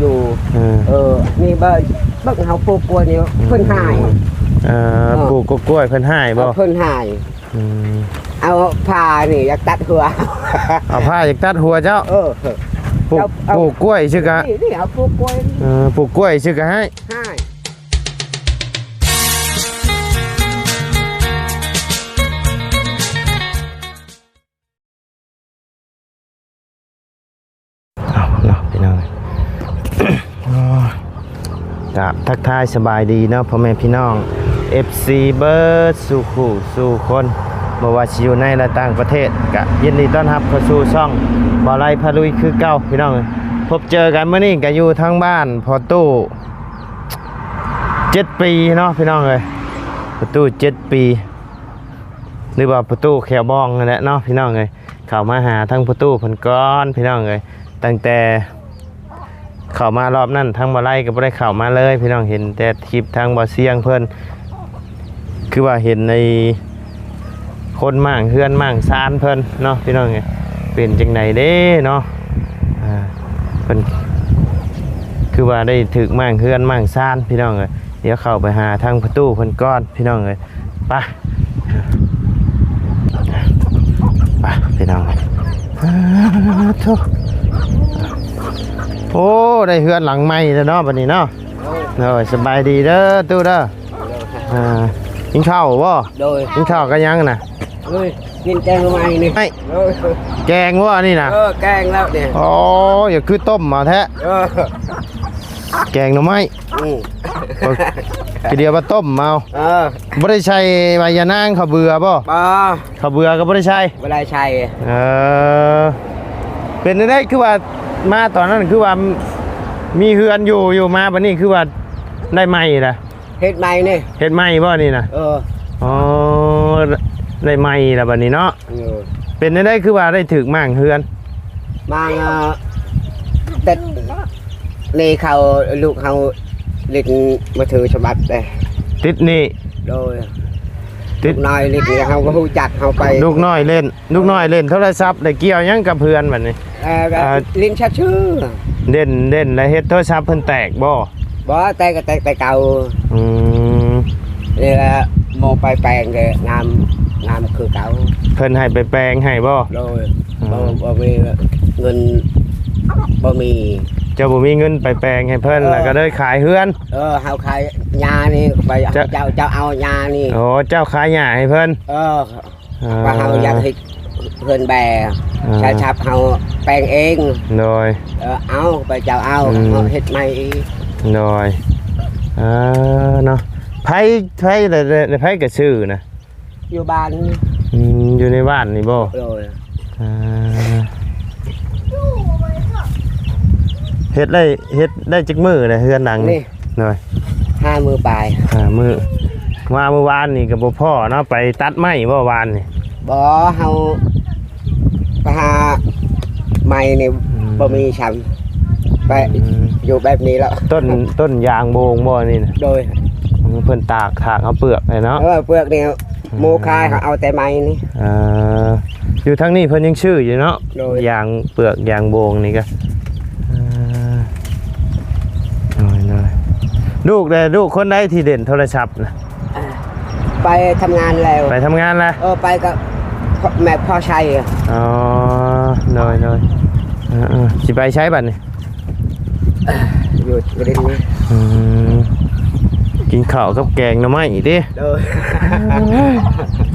อยู่เออเออนี่เบิ่งเบิ่งเฮาปลูกกล้วยนี่เพิ่นหายเอ่อปลูกกล้วยเพิ่นให้บ่เพิ่นหายอืมเอาผ้านี่อยากตัดหัว เอาผ้าจากตัดหัวเจ้าเออ ปลูกเอาเอา ปลูกกล้วยชื่อกะนี่นี่เอาปลูกกล้วยนี่เออปลูกกล้วยชื่อกะให้หาย กะทักทายสบายดีเนาะพ่อแม่พี่น้อง FC เบิร์ดสู่คู่สู่คนบ่ว่าสิอยู่ในและต่างประเทศกะยินดีต้อนรับเข้าสู่ช่องบ่อไลพาลุยคือเก่าพี่น้อง พบเจอกันเมื้อนี้ก็อยู่ทางบ้านพอตู้เจ็ดปีเนาะพี่น้องเอ้ยประตูเจ็ดปี หรือว่าประตูแขวบองนั่นแหละเนาะพี่น้องเอ้ยเข้ามาหาทั้งประตูเพิ่นก้อนพี่น้องเอ้ยตั้งแต่ เข้ามารอบนั้นทั้งบ่ไล่ก็บ่ได้เข้ามาเลย พี่น้องเห็นแต่คลิปทางบ่เสียงเพิ่นคือว่าเห็นในคนมั่งเฮือนมั่งซานเพิ่นเนาะพี่น้องเอ้ยเป็นจังไดเด้เนาะอ่าเพิ่นคือว่าได้ถึกมั่งเฮือนมั่งซานพี่น้องเอ้ยเดี๋ยวเข้าไปหาทางประตูเพิ่นก้อนพี่น้องเอ้ยไปไปพี่น้องอ้าวโถ่ โอ้ได้เฮือนหลังใหม่แล้วเนาะบัดนี้เนาะเออสบายดีเด้อตู้เด้ออ่ากินข้าวบ่โดยกินข้าวกันยังน่ะเฮ้ยกินแกงทำไมนี่ไม่เออแกงว่านี่น่ะเออแกงแล้วเนี่ยอ๋ออย่าคือต้มมาแท้เออแกงหน่อไม้อืมเอาทีเดียวมาต้มมาเอาเออบ่ได้ใช้ใบยานางข้าวเบื่อบ่ปอข้าวเบื่อก็บ่ได้ใช้เวลาใช้เออเป็นได้ได้คือว่า มาตอนนั้นคือว่ามีเฮือนอยู่อยู่มาบัดนี้คือว่าได้ไหมล่ะเฮ็ดใหม่นี่เฮ็ดไหมบ่นี่นะเอออ๋อได้ไหมล่ะบัดนี้เนาะเออเป็นได้ได้คือว่าได้ถึกมั่งเฮือนมาเอ่อแต่นี่เขาลูกเขาเล่นมาถือฉบับเลยติดหนี่โดย ติดน้อยเล่นนี่เขาก็ฮู้จักเขาไปลูกน้อยเล่นลูกน้อยเล่นโทรศัพท์ได้เกี่ยวหยังกับเพื่อนบัดนี้เออก็อ่าลิ้นชัดชื่อเล่นเล่นแล้วเฮ็ดโทรศัพท์เพิ่นแตกบ่บ่แต่ก็แต่แต่เก่าอืมนี่แหละโมไปแปลงก็งามงามคือเก่าเพิ่นให้ไปแปลงให้บ่โดยอืมบ่บ่มีเงินบ่มี เจ้าบ่มีเงินไปแปลงให้เพิ่นเออแล้วก็เลยขายเฮือน เออเฮาขายยานี่ไปจะเจ้าเจ้าเอายานี่ โอ้เจ้าขายหญ้าให้เพิ่นเออว่าเฮาอยากให้เพิ่นแบชาชับเฮาแปลงเองโดยเออเอาไปเจ้าเอาอืมเฮาเฮ็ดใหม่อีกโดยเออเนาะไผไผแต่แต่ไผก็ชื่อนะอยู่บ้านอืมอยู่ในบ้านนี่บ่โดยอ่า เฮ็ดได้เฮ็ดได้จักมื้อเลยเฮือนหลังนี่โดยห้ามือปลายอ่ามื้อมาเมื่อวานนี่ก็บ่พ่อเนาะไปตัดไม้เมื่อวานนี่บ่เฮาไปหาใหม่นี่บ่มีช้ำไปอืมอยู่แบบนี้แล้วต้นต้นยางโบงบ่นี่นะโดยเพิ่นตากถากเอาเปลือกเลยเนาะเออเปลือกนี่โมคายเขาเอาแต่ไม้นี่อ่าอยู่ทางนี้เพิ่นยังชื่ออยู่เนาะโดยยางเปลือกยางโบงนี่ก็อ่าน้อยน้อย ลูกเลยลูกคนใดที่เด่นโทรศัพท์นะไปทำงานแล้ว ไปทำงานแล้วเออไปกับพ่อแม่พ่อชัยอะอ๋อน้อยน้อยอ่าๆสิไปใช้บัตรนี่อยู่กระดิ่งนี่อืมกินข้าวกับแกงหน่อไม้อีกดิโดย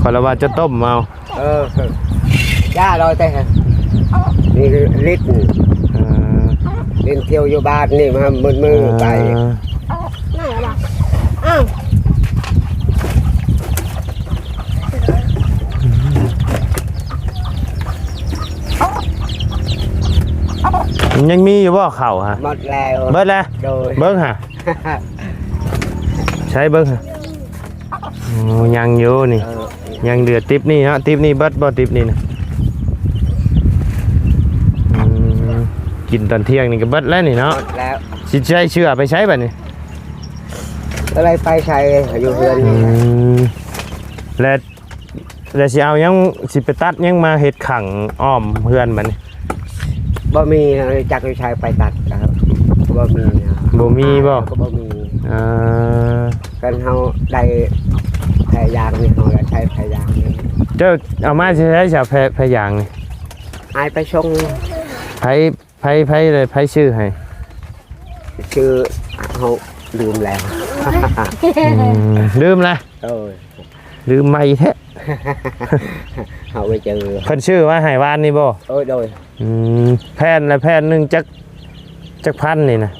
ขอละว่าจะต้มเมาเออย่าลอยแต่นี่คือลิ้นอ่าลิ้นเที่ยวอยู่บ้านนี่มามือมือไปมัน ยังมีอยู่บ่เข่าวฮะหมดแล้วเบิดแล้วโดย เบิ้งฮะใช้เบิ้งฮะโอ้ยังอยู่นี่ เออยังเดือดติปนี่ฮะติปนี่เบิดบ่ติปนี่นะอืมกินตอนเที่ยงนี่ก็เบิดแล้วนี่หเนาะมดแล้วสิใช้เชื่อไปใช้บัดนี่อะไรไปชัยอยู่เฮือนอืมแล้วแล้วสิเอายังสิไปตัดยังมาเฮ็ดขังอ้อมเพื่อนบัดนี่ บ่มีจักรชัยไปตัดครับบ่มีนะบ่มีบ่ก็บ่มีอ่ากันเฮาได้แพรยางนี่เฮาได้ใช้แพรยางนี่เจ้าเอามาใช้ชาแพพยางนี่อายไปชงไผไผไผเลยไผชื่อให้ชื่อเฮาลืมแล้วอืมลืมละโอ้ยลืมไม่แท้ เฮาไปเจอเพิ่นชื่อว่าไหวานนี่บ่โอ้ยโดยอืมแผ่นละแผ่นหนึงจักจักพันนี่นะ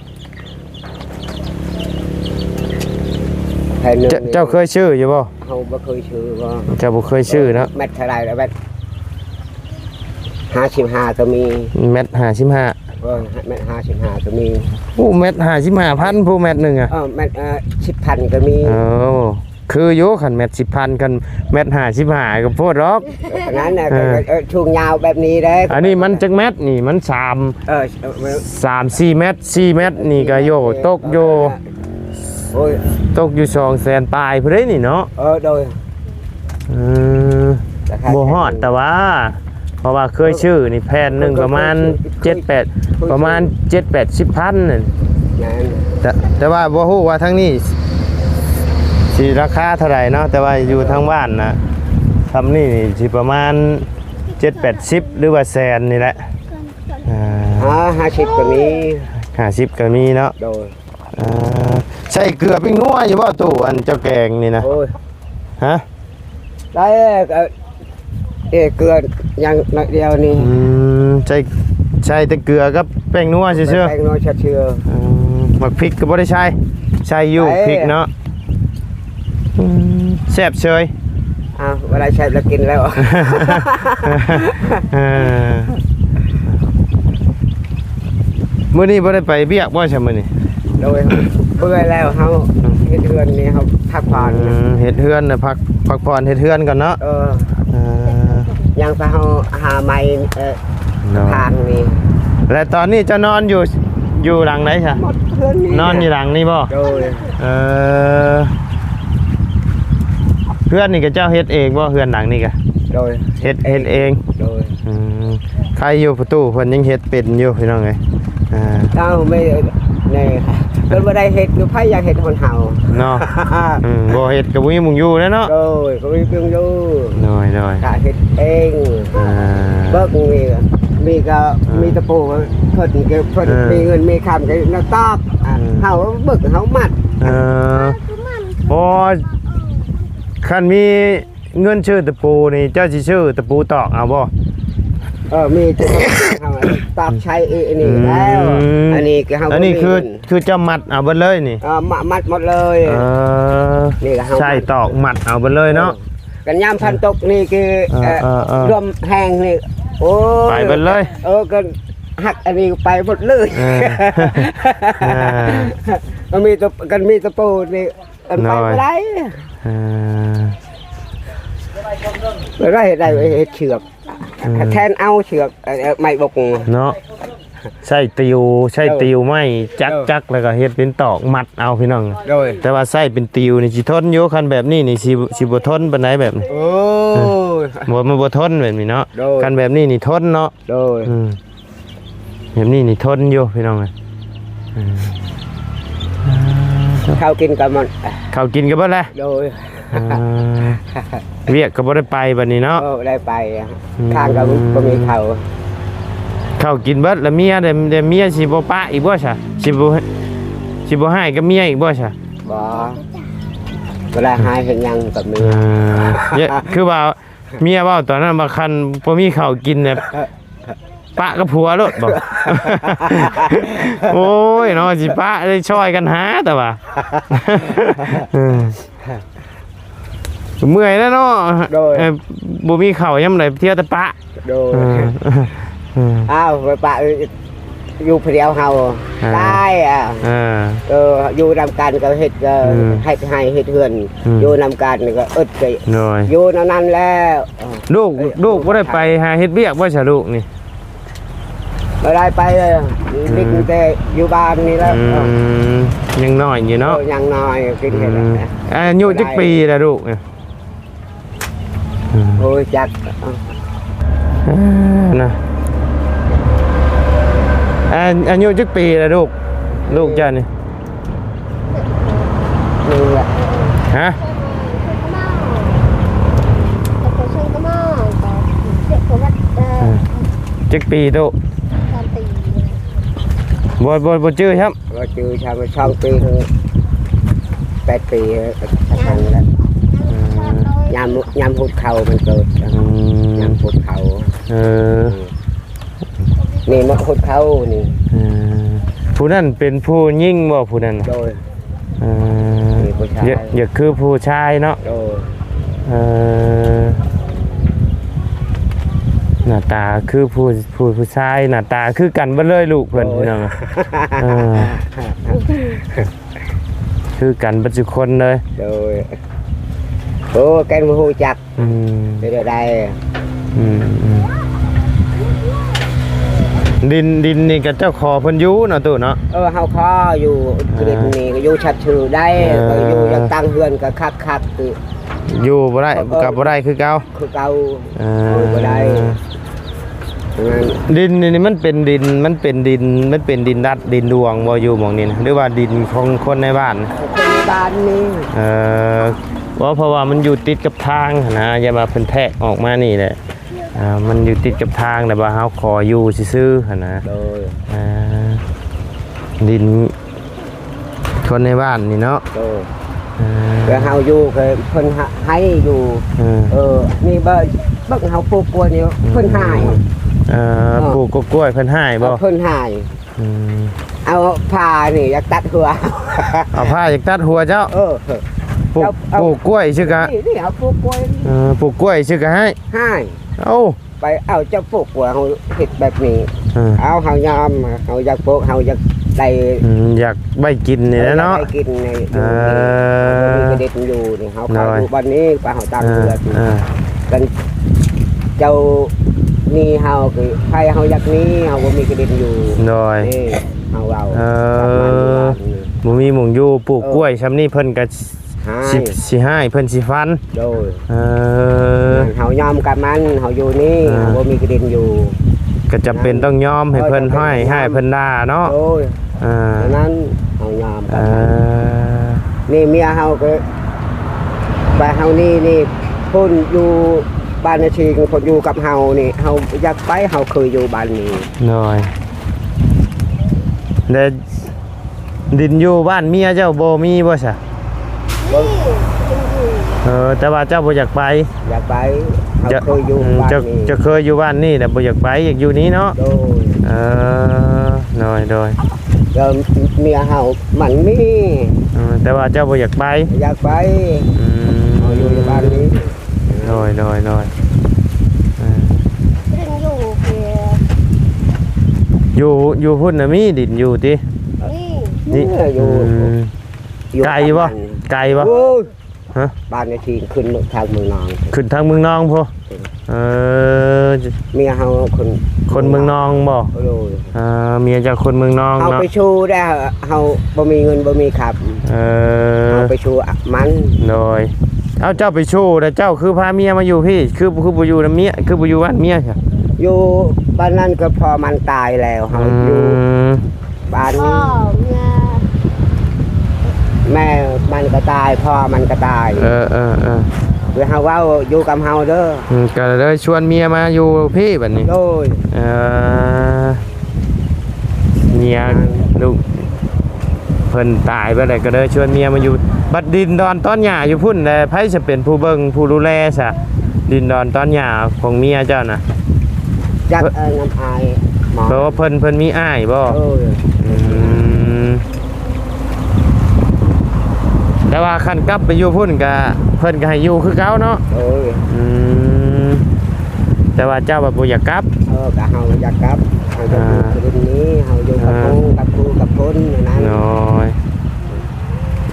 แพรหนึงเจ้าเจ้าเคยชื่ออยู่บ่เฮาบ่เคยชื่อว่าเจ้าบ่เคยชื่อเนาะเม็ดเท่าไหร่แล้วเม็ด55ก็มีเม็ด55เออเม็ด55ก็มีผู้เม็ด55,000ผู้เม็ดหนึงอะเออเม็ดเอ่อ10,000ก็มี เออ คืออยู่คันเม็ด10,000คันเม็ด55ก็โพดหรอกขนาดนั้นน่ะเออ เออช่วงยาวแบบนี้เด้อันนี้มันจักเม็ดนี่มันสามเออเออสามสี่เม็ดสี่เม็ดนี่ก็โยตกโยโอ้ยตกอยู่2แสนปลายพุ่นเด้นี่เนาะเออโดยเออบ่ฮอดแต่ว่า เพราะว่าเคยชื่อนี่แผ่นหนึงประมาณ7 8ประมาณ7 8 10พันนั่น นั่นแต่แต่ว่าบ่ฮู้ว่าทั้งนี้ สิราคาเท่าไหร่เนาะแต่ว่าอยู่ทางบ้านนะทำนี่นี่สิประมาณ7 80หรือว่าแสนนี่แหละอ่าอ๋อห้าสิบก็มี50ก็มีเนาะโดยอ่าใส่เกลือปิ้งนัวอยู่บ่ตู้อันเจ้าแกงนี่นะโอ้ยฮะได้เออเออเกลือยังน้อยเดียวนี่อืมใส่ใส่แต่เกลือกับแป้งนัวซื่อแป้งน้อยเชื่อๆอืมหมักพริกก็บ่ได้ใช้ใส่อยู่ใส่พริกเนาะอืม แซ่บเชยๆอ้าวเวลาใช้แล้วกินแล้ว เออมื้อนี้บ่ได้ไปเบียกบ่ใช่มื้อนี้โดยเบื่อแล้วเฮาเฮ็ดเรือนนี่เฮาพักผ่อนอืมเฮ็ดเฮือนน่ะพักพักผ่อนเฮ็ดเฮือนก่อนเนาะเออเออยังไปเฮาหาไม้เอ่อเนาะทางนี่และตอนนี้เจะนอนอยู่อยู่หลังไหนซะหมดเรือนนี่นอนอยู่หลังนี่บ่โดย เออเพื่อนนี่ก็เจ้าเฮ็ดเองบ่เพื่อนหลังนี่ก็โดยเฮ็ดเฮ็ดเองโดยอืมใครอยู่ประตูเพิ่นยังเฮ็ดเป็นอยู่พี่น้องเอ้ยอ่าเอ้าไม่นี่เพิ่นบ่ได้เฮ็ดอยู่ไผอยากเฮ็ดคนเฮาเนาะอืมบ่เฮ็ดก็บ่มีหมุงอยู่แล้วเนาะโดยก็มีเพียงอยู่น้อยน้อยกะเฮ็ดเองอ่าเบิกมีก็มีก็มีตะปูเพิ่นก็เพิ่นเออมีเงินมีคำก็น่าตอบอะอืมเฮาเบิกเฮามัดเออโอ้ คันมีเงินชื่อตะปูนี่เจ้าสิชื่อตะปูตอกเอาบ่ เออมีจะเฮาตอบใช้อีนี่แล้วมอันนี้ก็เฮาอันนี้บ่มีคือเงินคือเจ้ามัดเอาเบิดเลยนี่เออมามัดหมดเลย เออนี่ก็เฮา ใช่ตอกหมัดเอาไปเลยเนาะ กันยามพันตกนี่คือเออเออเออรวมแห้งนี่โอ้ยไปเบิดเลยเออก็หักอันนี้ไปหมดเลยเออเออ มันมีตะกันมีตะปูนี่ อันไปน้อยไม่ได้เออไม่ได้ได้เฮ็ดเชือกอืมแทนเอาเชือกเอ่อไม้บกเนาะใช่ติวใช่ติวไม่จักเออจักแล้วก็เฮ็ดเป็นตอกมัดเอาพี่น้องโดยแต่ว่าใส่เป็นติวนี่สิทนอยู่คันแบบนี้นี่สิสิบ่ทนปานใดแบบนี้โอ้ยบ่มันบ่ทนแบบนี้เนาะโดยคันแบบนี้นี่ทนเนาะโดยอืมแบบนี้นี่ทนอยู่พี่น้องเอ้ยอืม ข้าวกินกับมันข้าวกินก็เบิดแล้วโดยอ่าเวียกก็บ่ได้ไปบัดนี้เนาะเออได้ไปอะอืมข้างกับก็มีเขาข้าวกินเบิดแล้วเมียเดี๋ยวเดี๋ยวเมียสิบ่ปะอีกบ่ซะสิบ่สิบ่ให้กับเมียอีกบ่ซะบ่เวลาหายเห็นยังกับมีเออเนี่ยคือว่าเมียเว้าตอนนั้นว่าคันบ่มีข้าวกินเนี่ย ปะกับผัวโลดบ่โอ้ยเนาะสิปะได้ช่วยกันหาแต่ว่าเออเมื่อยแล้วเนาะเออบ่มีข้าวยามใดเที่ยวแต่ปะโดยเออเออ อ้าวไปปะอยู่เพลียวเฮาอ่า ได้อะเออ เอออยู่นำกันก็เฮ็ดก็อืมให้ให้เฮ็ดเฮือน อืม อยู่นำกันก็อึดก็หน่อยอยู่นานๆแล้วเออลูกลูกบ่ได้ไปหาเฮ็ดเวียกบ่ใช่ลูกนี่ ไม่ได้ไปเลยนิดแต่อยู่บ้านนี่แล้วอืมยังน้อยอยู่เนาะเออยังน้อยกินอืแค่มนั้นนะอายุจักปีแล้วลูกเนี่ยอืม โอ้ยจักเอออ่านะอาอายุจักปีแล้วลูก ลูกเจ้านี่นี่แหละฮะ จักปีโต บ่บ่บ่ชื่อครับก็จือชาวช่องปีถึงแปดปีทันแล้วยามยามหุดเข่ามันเกิดอืมยามหุดเข่าเออนี่มาหุดเข่านี่เออผู้นั้นเป็นผู้ยิ่งบ่ผู้นั้นน่ะโดย เออมีผู้ชาย อย่าอย่าคือผู้ชายเนาะโดยเออห น้าตาคือผู้ผู้ผู้ชายหน้าตาคือกันเบ่เลยลูกเพิ่นพี่น้องเออคือกันเบัดทุกคนเลย โดยโอ้แกนมาหูจักอืมเดี๋ยวได้อืมอืมดินดินนี่กับเจ้าขอเพิ่นอยู่เนาะตู่เนาะ เออเฮาข้ออยู่กรีดนี่ก็อยู่ชัดชื่อได้เออก็อยู่อยังตั้งเฮือนก็คักคักๆคืออยู่บ่ได้กับบ่ได้คือเก่าคือเก่าเอเออบ่ได้งั้น ดินนี่มันเป็นดินมันเป็นดินมันเป็นดินดัดดินดวงบ่อยู่หม่องนี้นะหรือว่าดินของคนในบ้านคนในบ้านนี่เออว่าเพราะว่ามันอยู่ติดกับทางนะอย่ามาเพิ่นแทะออกมานี่แหละอ่ามันอยู่ติดกับทางแต่ว่าเฮาขออยู่ซื่อๆหั่นนะโดยอ่าดินคนในบ้านนี่เนาะโดยอ่า แล้วเฮาอยู่ก็เพิ่นให้อยู่ เออเออนี่เบิ่เบิ่งเฮาปลูกกล้วยนี่เพิ่นให้เอ่อปลูกกล้วยเพิ่นให้บ่เพิ่นให้อืมเอาผ้านี่อยากตัดหัว เอาผ้าจากตัดหัวเจ้า เออปลูกเอาปลูกกล้วยชื่อกะนี่นี่เอาปลูกกล้วยนี่เออปลูกกล้วยชื่อกะให้ให้เอ้าไปเอาเจ้าปลูกกล้วยเฮาเฮ็ดแบบนี้ เออเอาเฮายอมเฮาอยากปลูกเฮาอยาก ได้อืมอยากใบกินนี่แหละเนาะ ได้กินในเออยู่อนี่มีกระเด็ดอยู่นี่เฮาเข้าน้อยอยู่บ้านนี้ไปเฮาตั้งเออเรืออยู่เออกันเจ้านี่เฮาคือใครเฮาอยากนี้เฮาบ่มีกระเด็ดอยู่โดย นี่เฮาเอาเออกลับมาอยู่บ้านนี่บ่มีหมุงอยู่ปลูกกล้วยซำนี้เพิ่นก็ให้สิสิให้เพิ่นสิฟัน โดยเออ เฮายอมกับมันเฮาอยู่นี่เออ เฮาบ่มีกระเด็นอยู่ ก็จำเป็นต้องยอมให้เพิ่นให้ให้เพิ่นด่าเนาะโดยอ่าดังนั้นเฮายอมเอกับมันอนี่เมียเฮาก็ไปเฮานี่นี่พุ่นอยู่บ้านนาทีคนอยู่กับเฮานี่เฮาอยากไปเฮาเคยอยู่บ้านนี้หน่อยแต่ดินอยู่บ้านเมียเจ้าบ่มีบ่ซะเออแต่ว่าเจ้าบ่อยากไปอยากไป เฮาจะเคยอยู่อืมบ้านจะนี้จะเคยอยู่บ้านนี่แต่บ่อยากไปอยากอยู่นี้เนาะโดยเออหน่อยโดยเดี๋ยวเมียเฮามันมีเออแต่ว่าเจ้าบ่อยากไปอยากไปอืมเฮาอยู่ในบ้านนี้โดยโดยโดยเอออยู่อยู่พุ่นน่ะมีดินอยู่ตินี่อยู่อืมอยู่ไกลบ่ไกลบ่โอ้ย ฮะ บ้านนาทีขึ้นทางเมืองนอง ขึ้นทางเมืองนองพ่อเออเมียเฮาคนคนเมืองนองบ่โอ้ยอ่าเมียจากคนเมืองนองเฮาเนาะไปชูได้เฮาบ่มีเงินบ่มีขับเออเฮาไปชูมันโดยเอาเจ้าไปโชว์แต่เจ้าคือพาเมียมาอยู่พี่ คือคือบ่อยู่นำเมียคือบ่อยู่บ้านเมียใช่อยู่บ้านนั้นก็พอมันตายแล้วเฮาอยู่มบ้านพ่อนี้ เมีย แม่มันก็ตายพ่อมันก็ตายเออเออเออเดี๋ยวเฮาเว้าอยู่กับเฮาเด้ออืมก็เลยชวนเมียมาอยู่พี่บัดนี้ โดยเออเมียลูกเพิ่นตายไปเลยก็เลยชวนเมียมาอยู่ บัดดินดอนต้นหญ้าอยู่พุ่นแลไผจะเป็นผู้เบิ่งผู้ดูแลซะดินดอนต้นหญ้าของเมียเจ้าน่ะจักเอ้ยน้ำอายหมอเพราะว่าเพิ่นเพิ่นมีอ้ายบ่โอ้ยอืม แต่ว่าคันกลับไปอยู่พุ่นก็เพิ่นก็ให้อยู่คือเก่าเนาะโอ้ยอืมแต่ว่าเจ้าแบบบ่อยากกลับ เออก็เฮาอยากกลับเฮาจะอยู่อ่าคืนนี้เฮาอยู่กับอ่าครูกับครูกับคนอย่างนั้นน้อย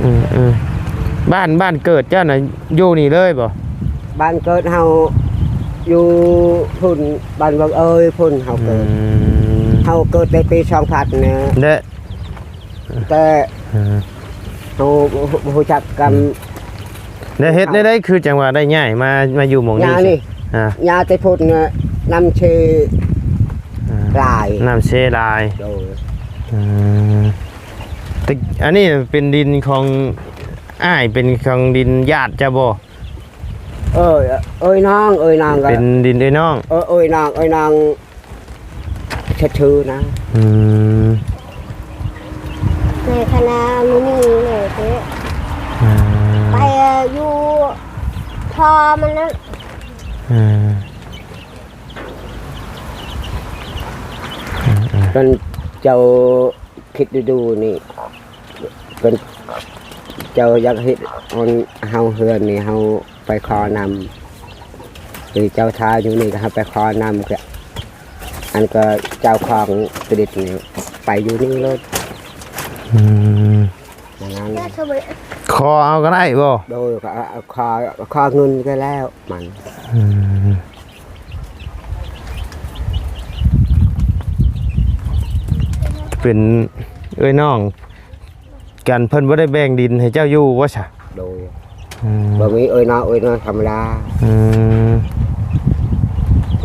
อืมอืมบ้านบ้านเกิดเจ้าน่ะอยู่นี่เลยบ่บ้านเกิดเฮาอยู่พุ่นบ้านวังเอ้ยพุ่นเฮาอืเกิดมเฮาเกิดในปี2000นะเด้อแต่เออ เฮาบ่รู้จักกันได้เฮ็ดได้ได้คือจังหวะได้ย้ายมามาอยู่หม่องยานี้นี่อ่ายาแต่พุ่นน่ะนำชื่ออ่าลายน้ำเชลายโดยอืมตึกอันนี้เป็นดินของอ้ายเป็นของดินญาติจ้ะบ่เอ้ยเอ้ยนางเอ้ยนางก็เป็นดินไอ้น้องเออเอ้ยนางเอ้ยนางเช็ดชื่อนะอืมในคณะมินิ อมันนั้นอ่าเป็นเจ้าคิดดูๆนี่เป็นเจ้าอยากเฮ็ด on เฮาเฮือนนี่เฮาไปขอนำหรือเจ้าทาอยู่นี่ก็เฮาไปขอนำก็อันก็เจ้าของประดิษฐ์นี่ไปอยู่นี่เลยอืมอย่างนั้น น่าจะไปค อเอาก็ได้บ่โดยก็เอาคอคอเงินก็แล้วมันอืมเป็นเอ้ยน้องกันเพิ่นบ่ได้แบ่งดินให้เจ้าอยู่ว่าซะโดยอืมบ่มีเอ้ยน้อยเอ้ยน้อยธรรมดาอืม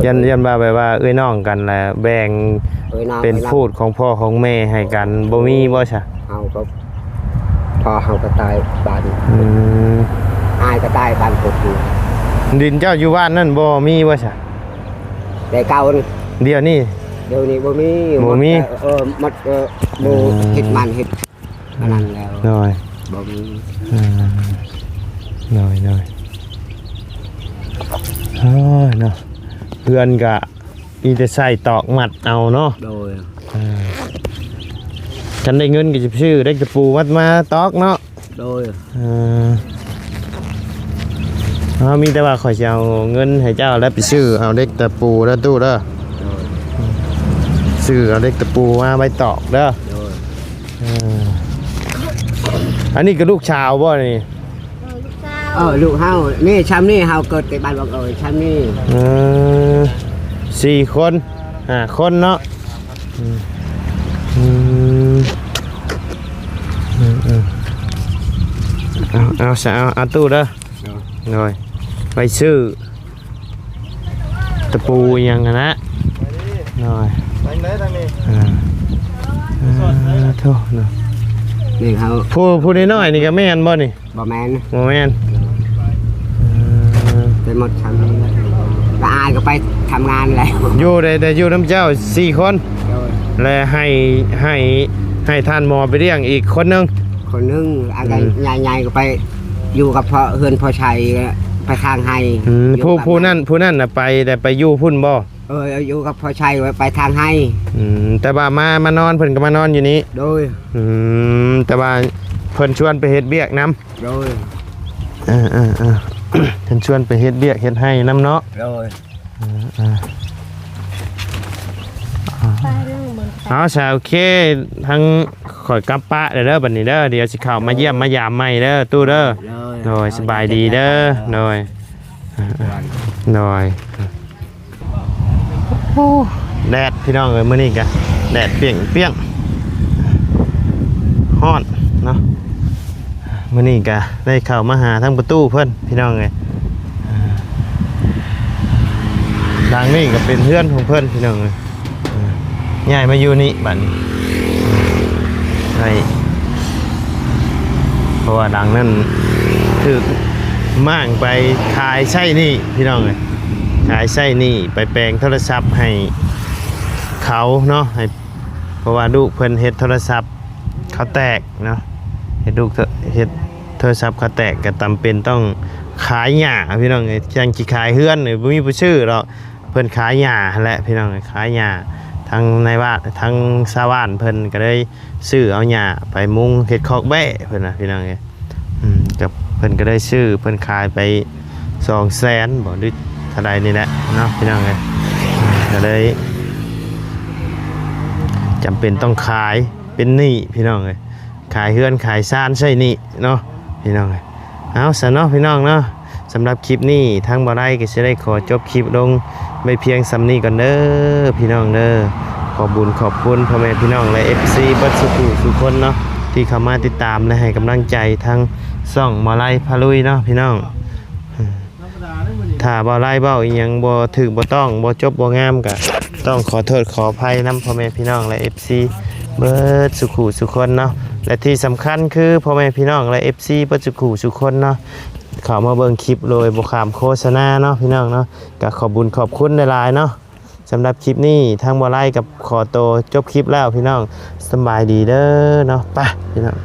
ยันยันว่าแบบว่าเอ้ยน้องกันแหละแบ่งเอ้ยน้อยเป็นอ้ยอยพูดของพ่อของแม่ให้กันบ่มีบ่ซะเฮาก็ พอเฮาก็ตายบ้านอืมอายก็ตายบ้านผมอยู่ดินเจ้าอยู่บ้านนั่นบ่มีบ่ซะแต่เก่านี่เดี๋ยวนี้ เดี๋ยวนี้บ่มีบ่มีหดเออหมดเออหมูอืมเฮ็ดมันเฮ็ดอันนั้นแล้วหน่อยบ่มีอืมหน่อยหน่อยโอ้ยเนาะเพื่อนกะมีแต่ใส่ตอกหมัดเอาเนาะโดย อ่า ฉันได้เงินก็จะชื่อได้กระปูมัดมาตอกเนาะโดยอ่าเอามีแต่ว่าขอยจะเอาเงินให้เจ้าแล้วไปซื้อเอาเด็กตะปูแล้วตู้เด้อโดยซื้อเอาเด็กตะปูมาใบตอกเด้อโดยอ่าอันนี้ก็ลูกชาวบ่นี่เออลูกสาวเออลูกเฮานี่ช้ำนี่เฮาเกิดในบ้านบังเอยช้ำนี่เออสี่คนอ่าคนเนาะอืมอืมอืมอืม เอาเอาซะเอาเอาตู้เด้อหน่อยไปซื้อตะปูอิหยังอะนะหน่อยทางไหนทางนี้อ่าอ่าโทษเนาะนี่เฮาผู้ผู้น้อยๆนี่ก็แม่นบ่นี่บ่แม่นบ่แม่นอ่าไปหมดช้ำนี่แล้วอายก็ไปทำงานแล้วอยู่ได้แต่อยู่น้ำเจ้าสี่คนโดยและให้ให้ให้ท่านหมอไปเลี้ยงอีกคนหนึง คนหนึงอาจอืจะมใหญ่ๆก็ไป อยู่กับพ่อเฮือนพ่อชัยไปทางให้อืมอยู่ผู้กับผู้นั่นผู้นั่นน่ะไปแต่ไปอยู่พุ่นบ่เอออยู่กับพ่อชัยไปทางให้อืมแต่ว่ามามานอนเพิ่นก็มานอนอยู่นี้โดยอืมแต่ว่าเพิ่นชวนไปเฮ็ดเบียกนํโดยเออเออเออ เพิ่นชวนไปเฮ็ดเบียกเฮ็ดให้นํเนาะโดย ไปนั่งบน เอาซะโอเคทั้งข่อยกลับปะเด้อเด้อบัดนี้เด้อเดี๋ยวสิเข้ามาเยี่ยมมายามใหม่เด้อตู้เด้อโดยโดยสบายดีเด้อโดยโดยแดดพี่น้องเอ้ยมื้อนี้กะแดดเปรี้ยงเปรี้ยงฮ้อนเนาะมื้อนี้กะได้เข้ามาหาทั้งประตูเพิ่นพี่น้องเอ้ยอ่าดังนี่ก็เป็นเพื่อนของเพิ่นพี่น้องเอ้ยอ่าย้ายมาอยู่นี่บัดนี้ใช่เพราะว่าดังนั่นคือม่างไปขายไส้นี่พี่น้องเลยขายไส้นี่ไปแปลงโทรศัพท์ให้เขาเนาะให้เพราะว่าลูกเพิ่นเฮ็ดโทรศัพท์เขาแตกเนาะเฮ็ดลูกเฮ็ดโทรศัพท์เขาแตกก็จำเป็นต้องขายหญ้าพี่น้องเอ้ยจังสิขายเฮือนหรือบ่มีผู้ชื่อหรอกเพิ่นขายหญ้าแหละพี่น้องเอ้ยขายหญ้า ทั้งในบ้านทั้งชาวบ้านเพิ่นก็เลยซื้อเอาหญ้าไปมุงเฮ็ดคอกแบะเพิ่นน่ะพี่น้องเอ้ยอืมกับเพิ่นก็ได้ชื่อเพิ่นขายไปสองแสนบ่หรือเท่าใดนี่แหละเนาะพี่น้องเอ้ยก็เลยจำเป็นต้องขายเป็นหนี้พี่น้องเอ้ยขายเฮือนขายซ่านใช่หนี้เนาะพี่น้องเอ้ยเอาซะเนาะพี่น้องเนาะสำหรับคลิปนี้ทางบ่ได้ก็สิได้ขอจบคลิปลง ไม่เพียงสำนี้ก่อนเด้อพี่น้องเด้อขอบบุญขอบคุณพ่อแม่พี่น้องและ FC เบัสุขุสุคนเนาะที่เข้ามาติดตามและให้กำลังใจทั้งซ่องมาไล่พาลุยเนาะพี่น้องถ้าบ่ไล่เบ้าอีหยังบ่ถึกบ่ต้องบ่จบบ่งามก็ต้องขอโทษขออภัยนํพ่อแม่พี่น้องและ FC เบิดสุขุสุคนเนาะและที่สำคัญคือพ่อแม่พี่น้องและ FC ปัจจุกูสุกคนเนาะ เข้ามาเบิ่งคลิปโดยบุคามโฆษณาเนาะพี่น้องเนาะก็ขอบบุญขอบคุณหลายเนาะสำหรับคลิปนี้ทางบ่ไล่กับขอโตจบคลิปแล้วพี่น้องสบายดีเด้อเนาะไปพี่น้อง